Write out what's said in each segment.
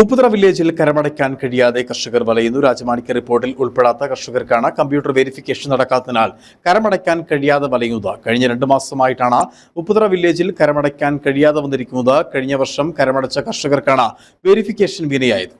ഉപ്പുതറ വില്ലേജിൽ കരമടയ്ക്കാൻ കഴിയാതെ കർഷകർ വലയുന്നു. രാജമാണിക്യ റിപ്പോർട്ടിൽ ഉൾപ്പെടാത്ത കർഷകർക്കാണ് കമ്പ്യൂട്ടർ വെരിഫിക്കേഷൻ നടക്കാത്തതിനാൽ കരമടയ്ക്കാൻ കഴിയാതെ വലയുന്നത്. കഴിഞ്ഞ രണ്ടു മാസമായിട്ടാണ് ഉപ്പുതറ വില്ലേജിൽ കരമടയ്ക്കാൻ കഴിയാതെ വന്നിരിക്കുന്നത്. കഴിഞ്ഞ വർഷം കരമടച്ച കർഷകർക്കാണ് വെരിഫിക്കേഷൻ വിനയായത്.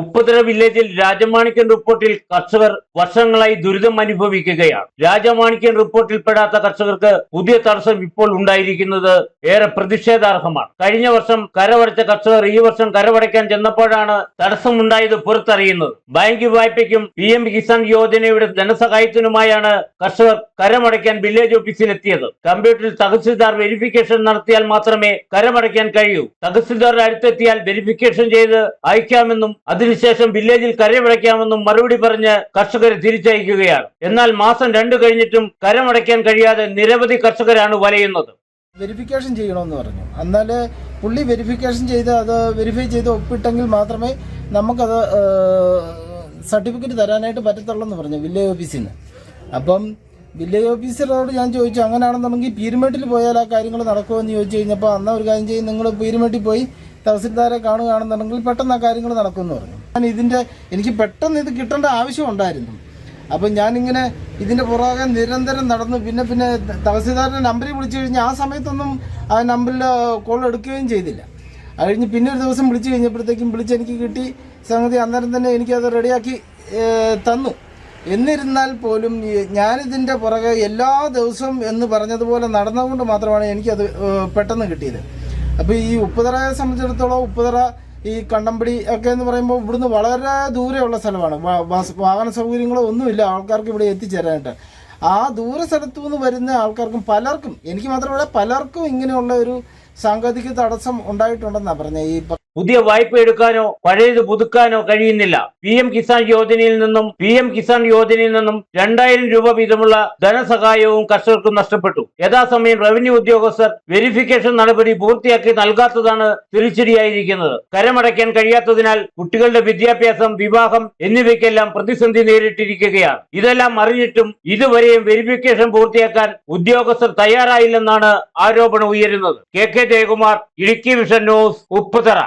ഉപ്പുതറ വില്ലേജിൽ രാജമാണിക്യൻ റിപ്പോർട്ടിൽ കർഷകർ വർഷങ്ങളായി ദുരിതം അനുഭവിക്കുകയാണ്. രാജമാണിക്യൻ റിപ്പോർട്ടിൽപ്പെടാത്ത കർഷകർക്ക് പുതിയ തടസ്സം ഇപ്പോൾ ഉണ്ടായിരിക്കുന്നത് ഏറെ പ്രതിഷേധാർഹമാണ്. കഴിഞ്ഞ വർഷം കരവടച്ച കർഷകർ ഈ വർഷം കരവടയ്ക്കാൻ ചെന്നപ്പോഴാണ് തടസ്സമുണ്ടായത് പുറത്തറിയുന്നത്. ബാങ്ക് വായ്പയ്ക്കും പി എം കിസാൻ യോജനയുടെ ധനസഹായത്തിനുമായാണ് കർഷകർ കരമടയ്ക്കാൻ വില്ലേജ് ഓഫീസിലെത്തിയത്. കമ്പ്യൂട്ടറിൽ തഹസിൽദാർ വെരിഫിക്കേഷൻ നടത്തിയാൽ മാത്രമേ കരമടയ്ക്കാൻ കഴിയൂ. തഹസിൽദാറുടെ അടുത്തെത്തിയാൽ വെരിഫിക്കേഷൻ ചെയ്ത് അയക്കാമെന്നും അതിനുശേഷം വില്ലേജിൽ കരമടയ്ക്കാമെന്നും മറുപടി പറഞ്ഞ് കർഷകരെ തിരിച്ചയക്കുകയാണ്. എന്നാൽ മാസം രണ്ടു കഴിഞ്ഞിട്ടും കരമടയ്ക്കാൻ കഴിയാതെ നിരവധി കർഷകരാണ് വലയുന്നത്. വെരിഫിക്കേഷൻ ചെയ്യണമെന്ന് പറഞ്ഞു. എന്നാൽ പുള്ളി വെരിഫിക്കേഷൻ ചെയ്ത് അത് വെരിഫൈ ചെയ്ത് ഒപ്പിട്ടെങ്കിൽ മാത്രമേ നമുക്കത് സർട്ടിഫിക്കറ്റ് തരാനായിട്ട് പറ്റത്തുള്ളൂ എന്ന് പറഞ്ഞു വില്ലേജ് ഓഫീസിൽ നിന്ന് അപ്പം വില്ലേജ് ഓഫീസറോട് ഞാൻ ചോദിച്ചു അങ്ങനെയാണെന്നുണ്ടെങ്കിൽ പീരുമേട്ടിൽ പോയാൽ ആ കാര്യങ്ങൾ നടക്കുമെന്ന് ചോദിച്ചു കഴിഞ്ഞപ്പോൾ അന്ന് ഒരു കാര്യം ചെയ്യും നിങ്ങൾ പീരുമേട്ടിൽ പോയി തഹസിൽദാരെ കാണുകയാണെന്നുണ്ടെങ്കിൽ പെട്ടെന്ന് ആ കാര്യങ്ങൾ നടക്കുമെന്ന് പറഞ്ഞു. ഞാൻ ഇതിന്റെ എനിക്ക് പെട്ടെന്ന് ഇത് കിട്ടേണ്ട ആവശ്യം ഉണ്ടായിരുന്നു. അപ്പം ഞാനിങ്ങനെ ഇതിന്റെ പുറകെ നിരന്തരം നടന്നു. പിന്നെ പിന്നെ തഹസിൽദാറിന്റെ നമ്പറിൽ വിളിച്ചു കഴിഞ്ഞാൽ ആ സമയത്തൊന്നും ആ നമ്പറിൽ കോൾ എടുക്കുകയും ചെയ്തില്ല. അത് കഴിഞ്ഞ് പിന്നെ ഒരു ദിവസം വിളിച്ചു കഴിഞ്ഞപ്പോഴത്തേക്കും വിളിച്ച് എനിക്ക് കിട്ടി. സംഗതി അന്നേരം തന്നെ എനിക്കത് റെഡിയാക്കി തന്നു. എന്നിരുന്നാൽ പോലും ഞാനിതിന്റെ പുറകെ എല്ലാ ദിവസവും എന്ന് പറഞ്ഞതുപോലെ നടന്നുകൊണ്ട് മാത്രമാണ് എനിക്കത് പെട്ടെന്ന് കിട്ടിയത്. അപ്പോൾ ഈ ഉപ്പുതറയെ സംബന്ധിച്ചിടത്തോളം ഉപ്പുതറ ഈ കണ്ടമ്പടി ഒക്കെ എന്ന് പറയുമ്പോൾ ഇവിടുന്ന് വളരെ ദൂരെയുള്ള സ്ഥലമാണ്. വാഹന സൗകര്യങ്ങളോ ഒന്നുമില്ല ആൾക്കാർക്ക് ഇവിടെ എത്തിച്ചേരാനായിട്ട്. ആ ദൂര സ്ഥലത്തു നിന്ന് വരുന്ന ആൾക്കാർക്കും പലർക്കും എനിക്ക് മാത്രമല്ല പലർക്കും ഇങ്ങനെയുള്ള ഒരു സാങ്കേതിക തടസ്സം ഉണ്ടായിട്ടുണ്ടെന്നാണ് പറഞ്ഞത്. ഈ പുതിയ വായ്പ എടുക്കാനോ പഴയത് പുതുക്കാനോ കഴിയുന്നില്ല. പി എം കിസാൻ യോജനയിൽ നിന്നും പി എം കിസാൻ യോജനയിൽ നിന്നും രണ്ടായിരം രൂപ വീതമുള്ള ധനസഹായവും കർഷകർക്ക് നഷ്ടപ്പെട്ടു. യഥാസമയം റവന്യൂ ഉദ്യോഗസ്ഥർ വെരിഫിക്കേഷൻ നടപടി പൂർത്തിയാക്കി നൽകാത്തതാണ് തിരിച്ചടിയായിരിക്കുന്നത്. കരമടയ്ക്കാൻ കഴിയാത്തതിനാൽ കുട്ടികളുടെ വിദ്യാഭ്യാസം വിവാഹം എന്നിവയ്ക്കെല്ലാം പ്രതിസന്ധി നേരിട്ടിരിക്കുകയാണ്. ഇതെല്ലാം അറിഞ്ഞിട്ടും ഇതുവരെയും വെരിഫിക്കേഷൻ പൂർത്തിയാക്കാൻ ഉദ്യോഗസ്ഥർ തയ്യാറായില്ലെന്നാണ് ആരോപണം ഉയരുന്നത്. K K Jayakumar Idukki vision news Upputhara.